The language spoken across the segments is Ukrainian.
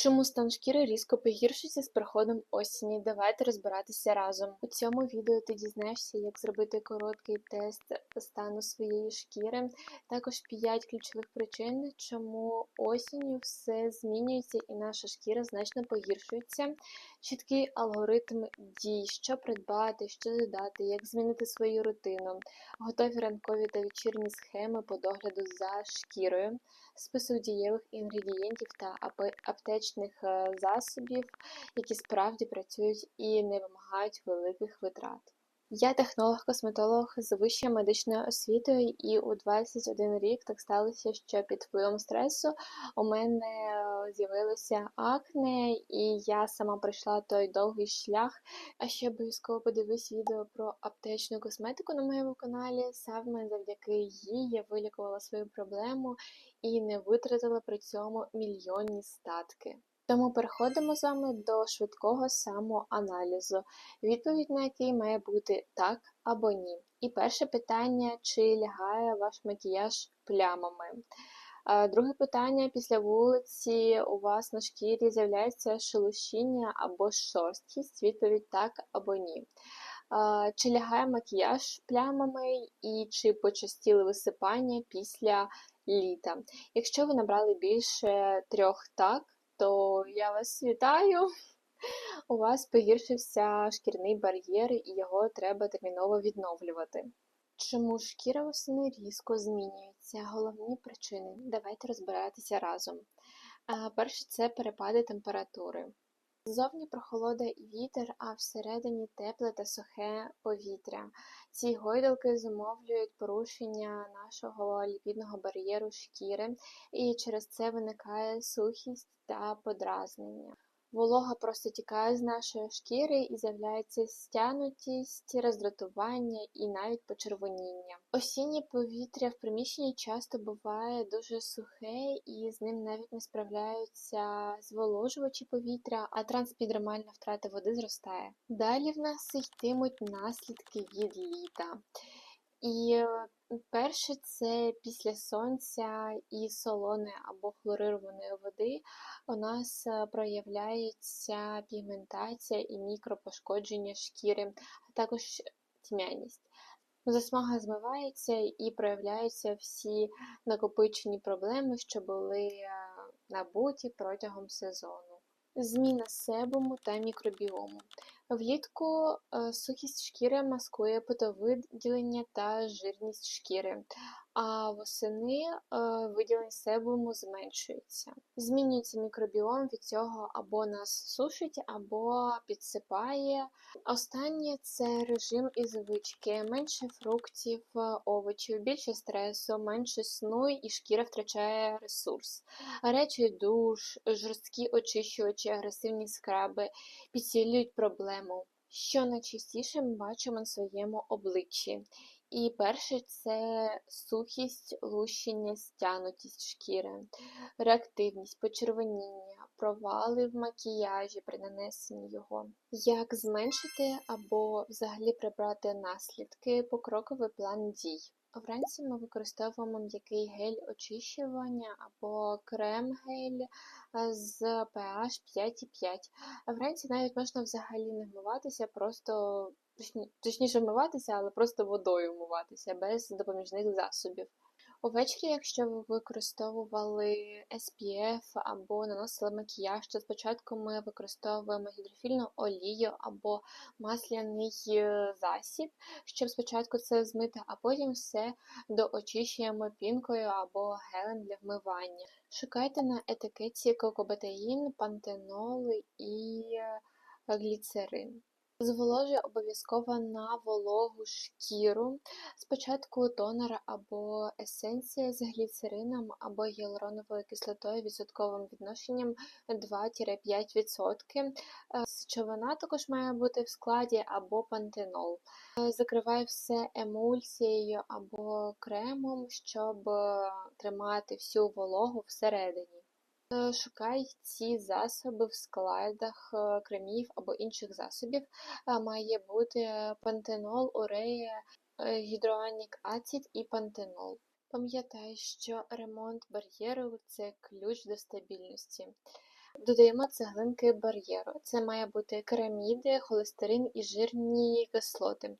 Чому стан шкіри різко погіршується з приходом осені? Давайте розбиратися разом. У цьому відео ти дізнаєшся, як зробити короткий тест стану своєї шкіри. Також 5 ключових причин, чому осінню все змінюється і наша шкіра значно погіршується. Чіткий алгоритм дій, що придбати, що додати, як змінити свою рутину, готові ранкові та вечірні схеми по догляду за шкірою, список дієвих інгредієнтів та апе- аптечних е, засобів, які справді працюють і не вимагають великих витрат. Я технолог-косметолог з вищою медичною освітою, і у 21 рік так сталося, що під впливом стресу у мене е, з'явилося акне, і я сама пройшла той довгий шлях. А ще обов'язково подивись відео про аптечну косметику на моєму каналі. Саме завдяки їй я вилікувала свою проблему і не витратила при цьому мільйонні статки. Тому переходимо з вами до швидкого самоаналізу, відповідь на який має бути так або ні. І перше питання: чи лягає ваш макіяж плямами? Друге питання: після вулиці у вас на шкірі з'являється шелушіння або шорсткість? Відповідь так або ні. Чи лягає макіяж плямами і чи почастіли висипання після літа? Якщо ви набрали більше трьох так, то я вас вітаю. У вас погіршився шкірний бар'єр і його треба терміново відновлювати. Чому шкіра восени різко змінюється? Головні причини. Давайте розбиратися разом. Перше це перепади температури. Ззовні прохолода і вітер, а всередині тепле та сухе повітря. Ці гойдалки зумовлюють порушення нашого ліпідного бар'єру шкіри, і через це виникає сухість та подразнення. Волога просто тікає з нашої шкіри і з'являється стянутість, роздратування і навіть почервоніння. Осіннє повітря в приміщенні часто буває дуже сухе, і з ним навіть не справляються зволожувачі повітря, а транспідермальна втрата води зростає. Далі в нас йтимуть наслідки від літа. І е, перше це після сонця і солоної або хлорированої води у нас е, проявляється пігментація і мікропошкодження шкіри, а також тьмяність. Засмага змивається і проявляються всі накопичені проблеми, що були е, набуті протягом сезону. Зміна себуму та мікробіому. Влітку е, сухість шкіри маскує потовиділення та жирність шкіри, а восени е, виділення себуму зменшується. Змінюється мікробіом від цього або нас сушить, або підсипає. Останнє це режим і звички, менше фруктів, е, овочів, більше стресу, менше сну і шкіра втрачає ресурс. Гарячий душ, жорсткі очищувачі, агресивні скраби підсилюють проблему, що найчастіше ми бачимо на своєму обличчі. І перше це сухість, лущення, стянутість шкіри, реактивність, почервоніння, провали в макіяжі при нанесенні його. Як зменшити або взагалі прибрати наслідки, покроковий план дій. Вранці ми використовуємо м'який гель очищування або крем-гель з pH 5,5. А вранці навіть можна взагалі не вмиватися, просто точніше вмиватися, але просто водою вмиватися без допоміжних засобів. Увечері, якщо ви використовували SPF або наносили макіяж, то спочатку ми використовуємо гідрофільну олію або масляний е, засіб, щоб спочатку це змити, а потім все доочищуємо пінкою або гелем для вмивання. Шукайте на етикетці кокобетаїн, пантенол і е, гліцерин. Зволожує обов'язково на вологу шкіру. Спочатку тонер або есенція з гліцерином або гіалуроновою кислотою відсотковим відношенням 2-5%. Е, Сечовина також має бути в складі або пантенол. Е, Закривай все емульсією або кремом, щоб е, тримати всю вологу всередині. Е, Шукай ці засоби в складах е, кремів або інших засобів. Е, Має бути пантенол, урея, гідроанік ацід і пантенол. Пам'ятай, що ремонт бар'єру це ключ до стабільності. Додаємо цеглинки бар'єру. Це має бути кераміди, холестерин і жирні кислоти.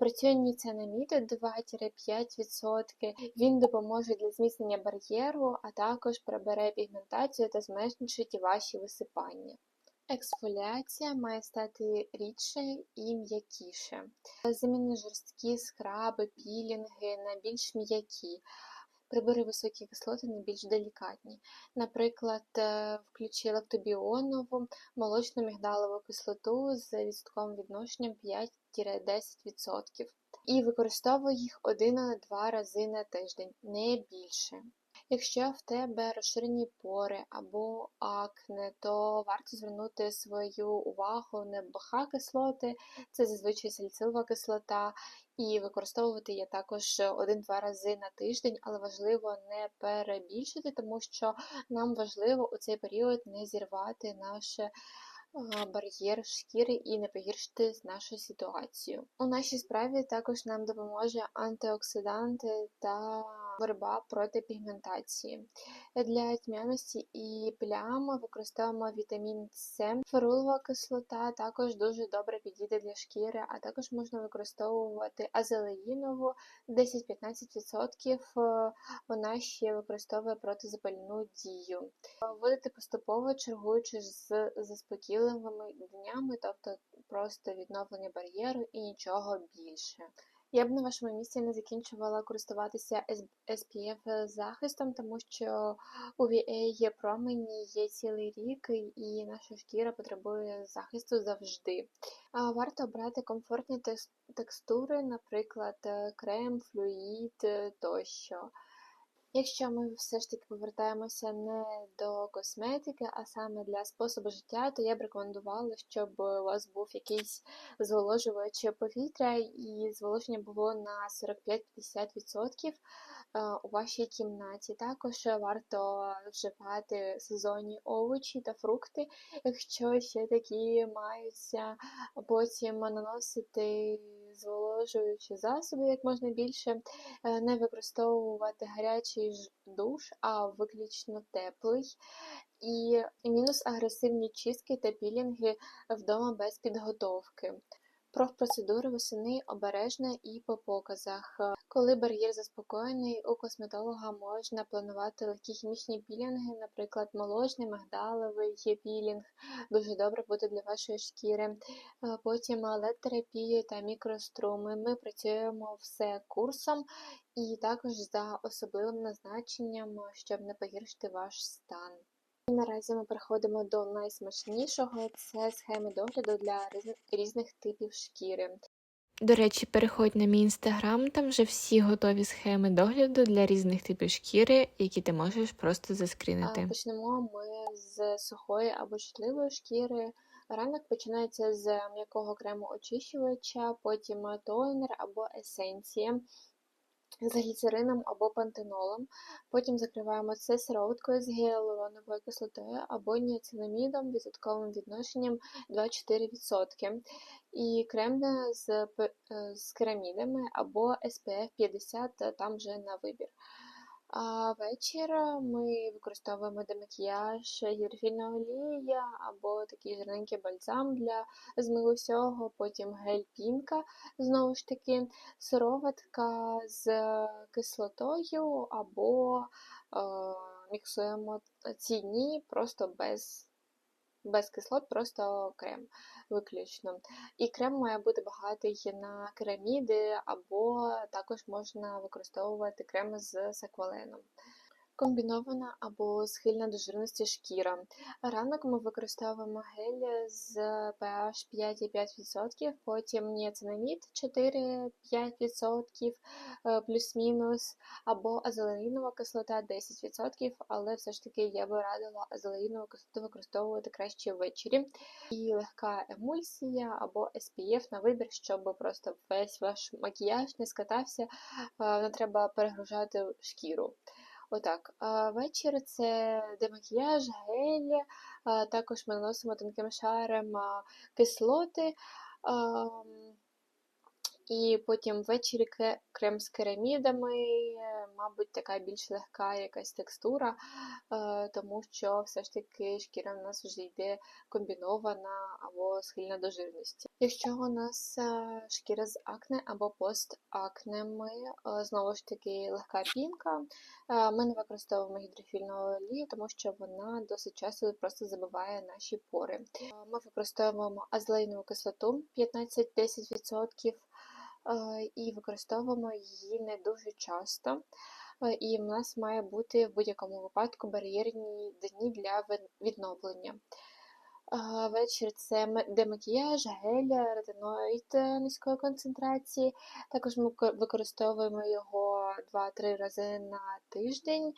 Працює ніцинамід 2-5%. Він допоможе для зміцнення бар'єру, а також прибере пігментацію та зменшить ваші висипання. Ексфоліація має стати рідше і м'якіше. Заміни жорсткі скраби, пілінги на більш м'які. Високі кислоти не більш делікатні. Наприклад, е, включи лактобіонову молочну мігдалову кислоту з відсотковим відношенням 5-10% і використовуй їх один-два рази на тиждень, не більше. Якщо в тебе розширені пори або акне, то варто звернути свою увагу на БХ кислоти, це зазвичай саліцилова кислота, і використовувати її також один-два рази на тиждень, але важливо не перебільшити, тому що нам важливо у цей період не зірвати наше бар'єр шкіри і не погіршити нашу ситуацію. У нашій справі також нам допоможе антиоксиданти та боротьба проти пігментації. Для тьмяності і плям використовуємо вітамін С. Ферулова кислота також дуже добре підійде для шкіри, а також можна використовувати азелеїнову 10-15%. Вона ще використовує протизапальну дію. Вводити поступово, чергуючи з заспокійливими днями, тобто просто відновлення бар'єру і нічого більше. Я б на вашому місці не закінчувала користуватися SPF захистом, тому що у VA є промені є цілий рік, і наша шкіра потребує захисту завжди. Варто обрати комфортні текс- текстури, наприклад, е, крем, флюїд е, тощо. Якщо ми все ж таки повертаємося не до косметики, а саме для способу життя, то я б рекомендувала, щоб у вас був якийсь зволожувач повітря, і зволоження було на 45-50% е, у вашій кімнаті. Також варто вживати сезонні овочі та фрукти, якщо ще такі маються, потім наносити зволожуючі засоби як можна більше, е, не використовувати гарячий душ, а виключно теплий. І мінус агресивні чистки та пілінги вдома без підготовки. Профпроцедури восени обережно і по показах. Коли бар'єр заспокоєний, у косметолога можна планувати легкі хімічні пілінги, наприклад, молочний, мигдаловий пілінг, дуже добре буде для вашої шкіри. Потім LED-терапія та мікроструми. Ми працюємо все курсом і також за особливим назначенням, щоб не погіршити ваш стан. Наразі ми переходимо до найсмачнішого це схеми догляду для різних, типів шкіри. До речі, переходь на мій інстаграм, там вже всі готові схеми догляду для різних типів шкіри, які ти можеш просто заскрінити. Почнемо ми з сухої або чутливої шкіри. Ранок починається з м'якого крему очищувача, потім тонер або есенція гліцерином або пантенолом. Потім закриваємо це сироваткою з гіалуроновою кислотою або ніацинамідом відсотковим відношенням 2-4%. І крем з, е, з керамідами або SPF 50, там вже на вибір. А вечір ми використовуємо демакіяж, гірфільна олія або такий жирненький бальзам для змиву всього, потім гель пінка, знову ж таки, сироватка з кислотою або е, міксуємо ці дні просто без, без кислот, просто крем виключно. І крем має бути багатий на кераміди, або також можна використовувати крем з секваленом. Комбінована або схильна до жирності шкіра. Ранок ми використовуємо гель з pH 5,5%, потім ніацинамід 4-5%, е, плюс-мінус, або азелеїнова кислота 10%, але все ж таки я би радила азелеїнову кислоту використовувати краще ввечері. І легка емульсія або SPF на вибір, щоб просто весь ваш макіяж не скатався, е, не треба перегружати шкіру. Отак, а вечір це демакіяж, гель, а, також ми наносимо тонким шаром кислоти. І потім ввечері крем з керамідами, мабуть, така більш легка якась текстура, е, тому що все ж таки шкіра в нас вже йде комбінована або схильна до жирності. Якщо у нас е, шкіра з акне або постакнеми, е, знову ж таки легка пінка, ми не використовуємо гідрофільну олію, тому що вона досить часто просто забиває наші пори. Ми використовуємо азелейнову кислоту 15-10% е, і використовуємо її не дуже часто. Е, І в нас має бути в будь-якому випадку бар'єрні дні для відновлення. Вечір це демакіяж, гель, ретиноїд е, низької концентрації. Також ми використовуємо його 2-3 рази на тиждень.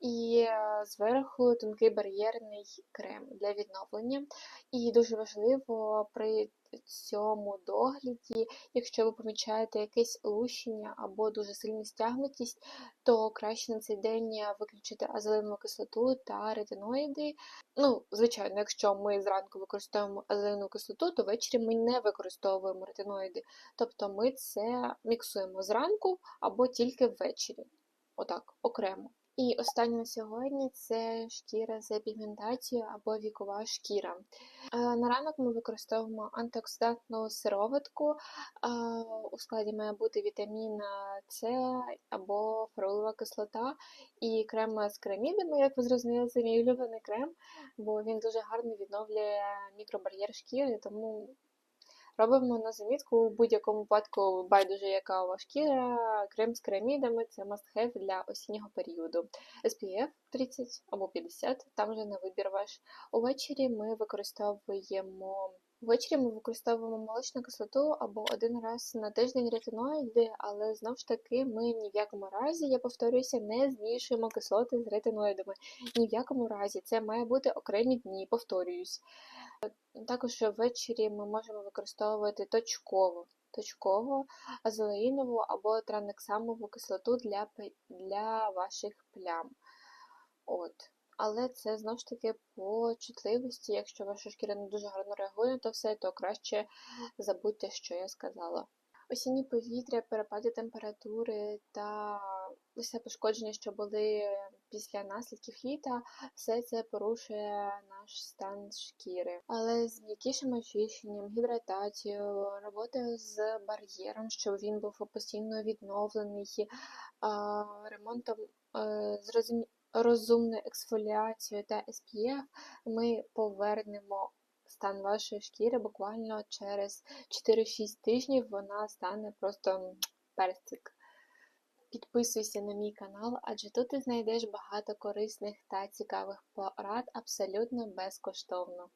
І е, зверху тонкий бар'єрний крем для відновлення. І дуже важливо при цьому догляді, якщо ви помічаєте якесь лущення або дуже сильну стягнутість, то краще на цей день виключити азелинову кислоту та ретиноїди. Ну, звичайно, якщо ми зранку використовуємо азелинову кислоту, то ввечері ми не використовуємо ретиноїди. Тобто ми це міксуємо зранку або тільки ввечері. Отак, окремо. І останнє на сьогодні це шкіра з пігментацією або вікова шкіра. Е, На ранок ми використовуємо антиоксидантну сироватку. Е, У складі має бути вітамін С або ферулова кислота і крем з керамідами, як ви зрозуміли, це мій улюблений крем, бо він дуже гарно відновлює мікробар'єр шкіри, тому робимо на замітку у будь-якому випадку байдуже, яка шкіра, крем з керамідами це must-have для осіннього періоду. SPF 30 або 50, там вже на вибір ваш. Увечері ми використовуємо. Ввечері ми використовуємо молочну кислоту або один раз на тиждень ретиноїди, але знову ж таки ми ні в якому разі, я повторююся, не змішуємо кислоти з ретиноїдами. Ні в якому разі це має бути окремі дні, повторююсь. Також ввечері ми можемо використовувати точково, точково азелаїнову або транексамову кислоту для, для ваших плям. От. Але це знову ж таки по чутливості. Якщо ваша шкіра не дуже гарно реагує на все, то краще забудьте, що я сказала. Осінні повітря, перепади температури та усе пошкодження, що були після наслідків літа, все це порушує наш стан шкіри. Але з м'якішим очищенням, гідратацією, роботою з бар'єром, щоб він був постійно відновлений, ремонтом е, з розумі- розумною ексфоліацією та SPF, ми повернемо стан вашої шкіри буквально через 4-6 тижнів вона стане просто персик. Підписуйся на мій канал, адже тут ти знайдеш багато корисних та цікавих порад абсолютно безкоштовно.